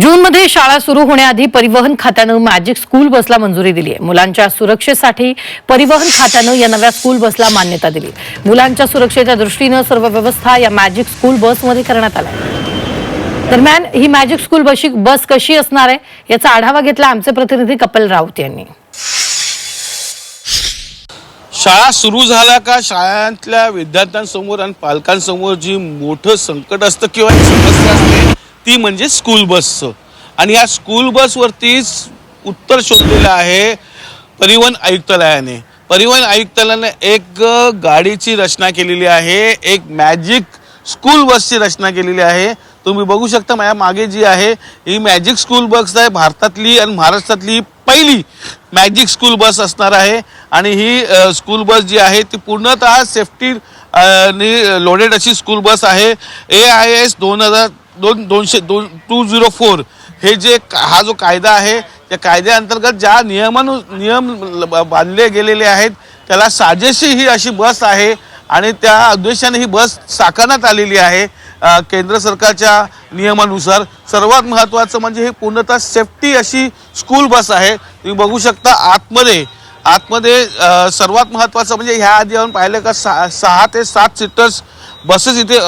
जूनमध्ये शाळा सुरू होण्याआधी परिवहन खात्यानं मॅजिक स्कूल बसला मंजुरी दिली आहे मुलांच्या सुरक्षेसाठी परिवहन खात्यानं या नव्या स्कूल बसला मान्यता दिली. मुलांच्या सुरक्षेच्या दृष्टीनं सर्व व्यवस्था या मॅजिक स्कूल बसमध्ये करण्यात आल्या. दरम्यान ही मॅजिक स्कूल बशी बस कशी असणार आहे याचा आढावा घेतला आमचे प्रतिनिधी कपिल राऊत यांनी. शाळा सुरू झाल्या का? शाळांतल्या विद्यार्थ्यांसमोर आणि पालकांसमोर जी मोठं संकट असतं किंवा समस्या असते ती म्हणजे स्कूल बसचं आणि या स्कूल बसवरतीच उत्तर शोधलेलं आहे परिवहन आयुक्तालयाने. परिवहन आयुक्तालयाने एक गाडीची रचना केलेली आहे एक मॅजिक स्कूल बसची रचना केलेली आहे. तुम्ही बघू शकता माझ्या मागे जी आहे ही मॅजिक स्कूल बस आहे. भारतातली आणि महाराष्ट्रातली पहिली मॅजिक स्कूल बस असणार आहे. आणि ही स्कूल बस जी आहे ती पूर्णतः सेफ्टी लोडेड अशी स्कूल बस आहे. ए आय एस दोन हजार दोन दोनशे दोन टू झिरो फोर हे जे का- हा जो कायदा आहे त्या कायद्याअंतर्गत ज्या नियमानु नियम ल- बांधले गेलेले आहेत त्याला साजेशी ही अशी बस आहे आणि त्या उद्देशाने ही बस साकारण्यात आलेली आहे केंद्र सरकारच्या नियमानुसार. सर्वात महत्त्वाचं म्हणजे हे पूर्णतः सेफ्टी अशी स्कूल बस आहे. तुम्ही बघू शकता आतमध्ये. आतमध्ये सर्वात महत्त्वाचं म्हणजे ह्या आधी आपण पाहिलं का सहा सहा ते सात सीटर्स बसेस इथे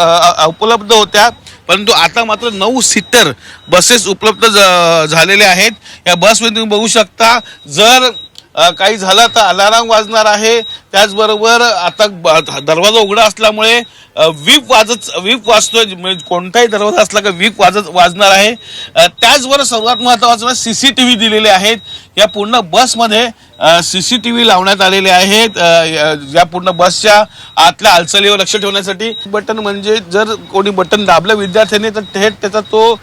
उपलब्ध होत्या. परंतु आता मात्र नऊ सीटर बसेस उपलब्ध झालेल्या आहेत. या बसमध्ये तुम्ही बघू शकता जर काही झालं तर अलाराम वाजणार आहे. त्याचबरोबर आता दरवाजा उघडा असल्यामुळे वीप वाजत वीप वाजतोय म्हणजे कोणताही दरवाजा असला का वीप वाजत वाजणार आहे. त्याचबरोबर सर्वात महत्त्वाचं म्हणजे सी सी टी व्ही दिलेले आहेत. या पूर्ण बसमध्ये सी सी टी व्ही लावण्यात आलेले आहेत. या- पूर्ण बसच्या आतल्या हालचालीवर लक्ष ठेवण्यासाठी. बटन म्हणजे जर कोणी बटन दाबलं विद्यार्थ्याने तर थेट त्याचा तो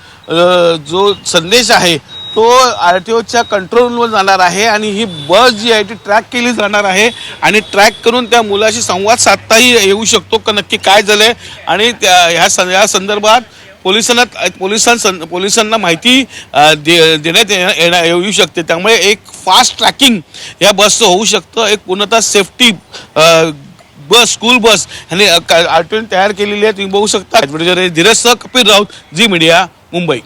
जो संदेश आहे तो आर टी ओच्या कंट्रोलवर जाणार आहे आणि ही बस जी आहे ती ट्रॅक केली जाणार आहे. आणि ट्रॅक करून त्या मुलाशी संवाद साधताही येऊ शकतो का नक्की काय झालंय. आणि त्या ह्या सं- या संदर्भात पोलिसांना पोलिसां पोलिसांना माहिती दे- देण्यात येण्या- येण्या- येऊ शकते. त्यामुळे एक फास्ट ट्रॅकिंग या बसचं होऊ शकतं. एक पूर्णतः सेफ्टी बस स्कूल बस आणि आर टी तयार केलेली आहे तुम्ही बघू शकता. धीरज सह कपिल राऊत झी मीडिया मुंबई.